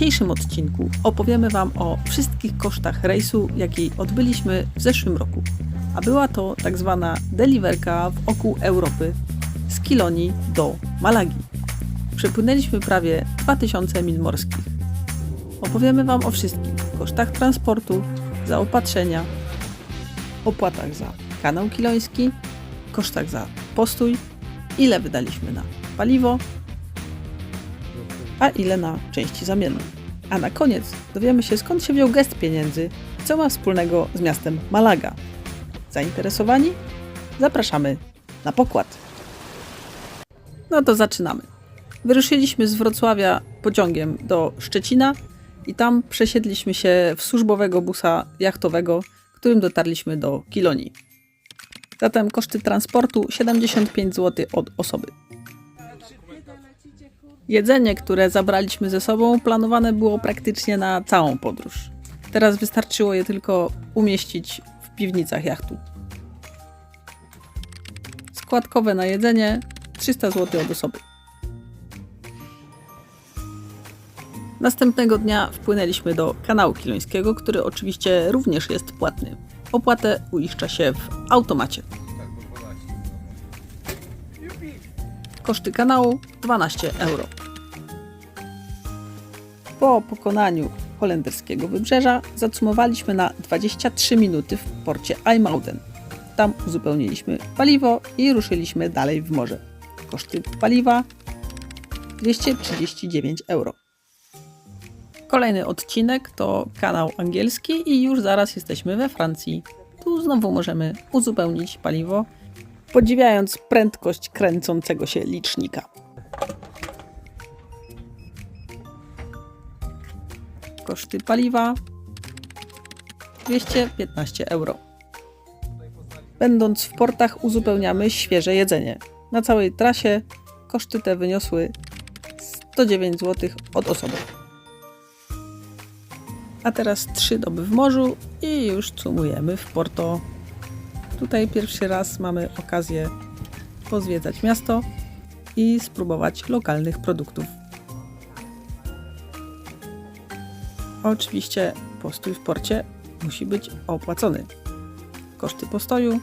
dzisiejszym odcinku opowiemy Wam o wszystkich kosztach rejsu, jaki odbyliśmy w zeszłym roku. A była to tak zwana deliverka wokół Europy z Kilonii do Malagi. Przepłynęliśmy prawie 2000 mil morskich. Opowiemy Wam o wszystkich kosztach transportu, zaopatrzenia, opłatach za kanał kiloński, kosztach za postój, ile wydaliśmy na paliwo, a ile na części zamienne. A na koniec dowiemy się skąd się wziął gest pieniędzy i co ma wspólnego z miastem Malaga. Zainteresowani? Zapraszamy na pokład. No to zaczynamy. Wyruszyliśmy z Wrocławia pociągiem do Szczecina i tam przesiedliśmy się w służbowego busa jachtowego, którym dotarliśmy do Kilonii. Zatem koszty transportu 75 zł od osoby. Jedzenie, które zabraliśmy ze sobą, planowane było praktycznie na całą podróż. Teraz wystarczyło je tylko umieścić w piwnicach jachtu. Składkowe na jedzenie 300 zł od osoby. Następnego dnia wpłynęliśmy do kanału kilońskiego, który oczywiście również jest płatny. Opłatę uiszcza się w automacie. Koszty kanału 12 euro. Po pokonaniu holenderskiego wybrzeża zacumowaliśmy na 23 minuty w porcie IJmuiden. Tam uzupełniliśmy paliwo i ruszyliśmy dalej w morze. Koszty paliwa 239 euro. Kolejny odcinek to kanał angielski i już zaraz jesteśmy we Francji. Tu znowu możemy uzupełnić paliwo, podziwiając prędkość kręcącego się licznika. Koszty paliwa 215 euro. Będąc w portach uzupełniamy świeże jedzenie. Na całej trasie koszty te wyniosły 109 zł od osoby. A teraz trzy doby w morzu i już cumujemy w Porto. Tutaj pierwszy raz mamy okazję pozwiedzać miasto i spróbować lokalnych produktów. Oczywiście postój w porcie musi być opłacony. Koszty postoju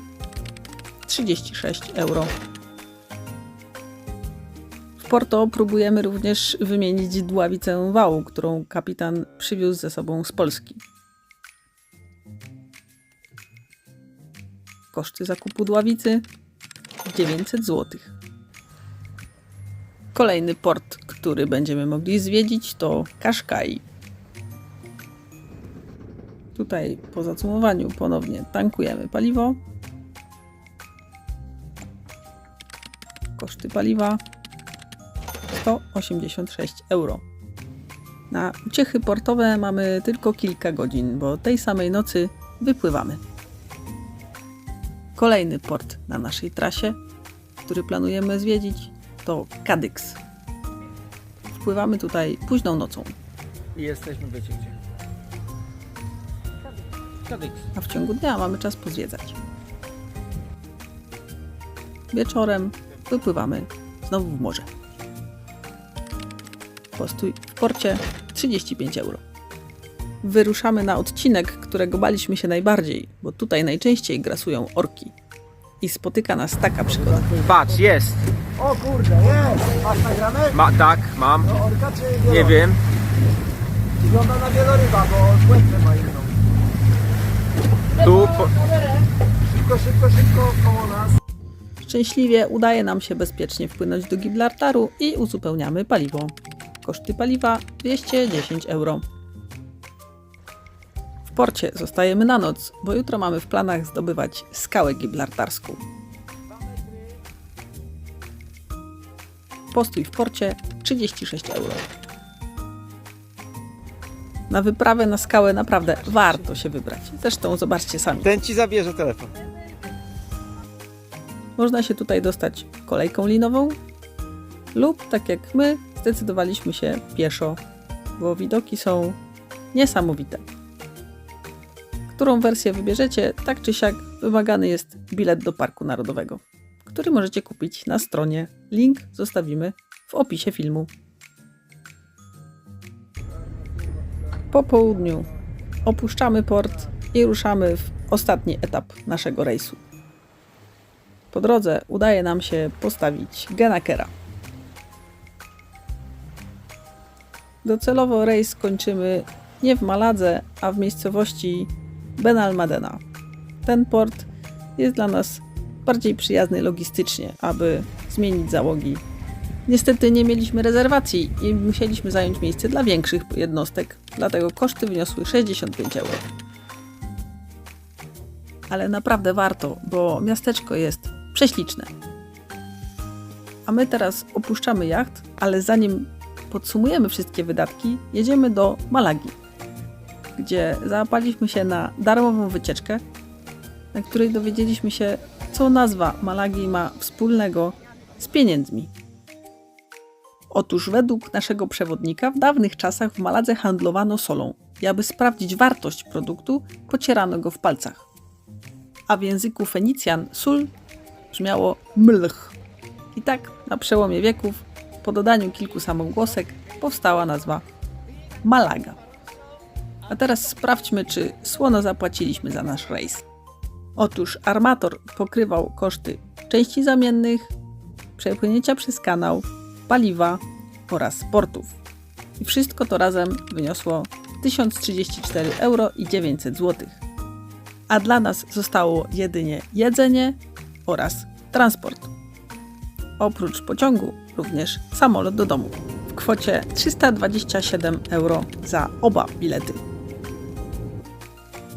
36 euro. W Porto próbujemy również wymienić dławicę wału, którą kapitan przywiózł ze sobą z Polski. Koszty zakupu dławicy 900 zł. Kolejny port, który będziemy mogli zwiedzić to Kaszkai. Tutaj po zacumowaniu ponownie tankujemy paliwo. Koszty paliwa 186 euro. Na uciechy portowe mamy tylko kilka godzin, bo tej samej nocy wypływamy. Kolejny port na naszej trasie, który planujemy zwiedzić, to Kadyks. Wpływamy tutaj późną nocą, I jesteśmy wiecie gdzie. Kadyks. a w ciągu dnia mamy czas pozwiedzać. Wieczorem wypływamy znowu w morze. Postój w porcie 35 euro. Wyruszamy na odcinek, którego baliśmy się najbardziej, bo tutaj najczęściej grasują orki. I spotyka nas taka przygoda. Patrz, jest. O kurde, jest! Masz nagrane? Ma, tak, mam. To orka czy Nie wieloryb? wiem. Wygląda na wieloryba, bo błędne ma jedną. Tu po, Szybko, szybko, szybko koło nas. Szczęśliwie udaje nam się bezpiecznie wpłynąć do Gibraltaru i uzupełniamy paliwo. Koszty paliwa 210 euro. W porcie zostajemy na noc, bo jutro mamy w planach zdobywać skałę gibraltarską. Postój w porcie 36 euro. Na wyprawę na skałę naprawdę warto się wybrać. Zresztą zobaczcie sami. ten ci zabierze telefon. Można się tutaj dostać kolejką linową lub tak jak my zdecydowaliśmy się pieszo, bo widoki są niesamowite. Którą wersję wybierzecie, tak czy siak wymagany jest bilet do Parku Narodowego, który możecie kupić na stronie. Link zostawimy w opisie filmu. Po południu opuszczamy port i ruszamy w ostatni etap naszego rejsu. Po drodze udaje nam się postawić Genakera. Docelowo rejs kończymy nie w Maladze, a w miejscowości Ben Almadena. Ten port jest dla nas bardziej przyjazny logistycznie, aby zmienić załogi. Niestety nie mieliśmy rezerwacji i musieliśmy zająć miejsce dla większych jednostek, dlatego koszty wyniosły 65 euro. Ale naprawdę warto, bo miasteczko jest prześliczne. A my teraz opuszczamy jacht, ale zanim podsumujemy wszystkie wydatki, jedziemy do Malagi, gdzie załapaliśmy się na darmową wycieczkę, na której dowiedzieliśmy się, co nazwa Malagi ma wspólnego z pieniędzmi. Otóż według naszego przewodnika w dawnych czasach w Maladze handlowano solą i aby sprawdzić wartość produktu, pocierano go w palcach. A w języku Fenicjan sól brzmiało mlch. I tak na przełomie wieków, po dodaniu kilku samogłosek, powstała nazwa Malaga. A teraz sprawdźmy, czy słono zapłaciliśmy za nasz rejs. Otóż armator pokrywał koszty części zamiennych, przepłynięcia przez kanał, paliwa oraz portów. I wszystko to razem wyniosło 1034 euro i 900 zł. A dla nas zostało jedynie jedzenie oraz transport. Oprócz pociągu również samolot do domu w kwocie 327 euro za oba bilety.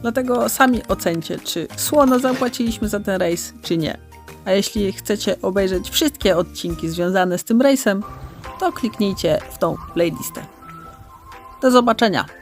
Dlatego sami ocencie, czy słono zapłaciliśmy za ten rejs, czy nie. A jeśli chcecie obejrzeć wszystkie odcinki związane z tym rejsem, to kliknijcie w tą playlistę. Do zobaczenia!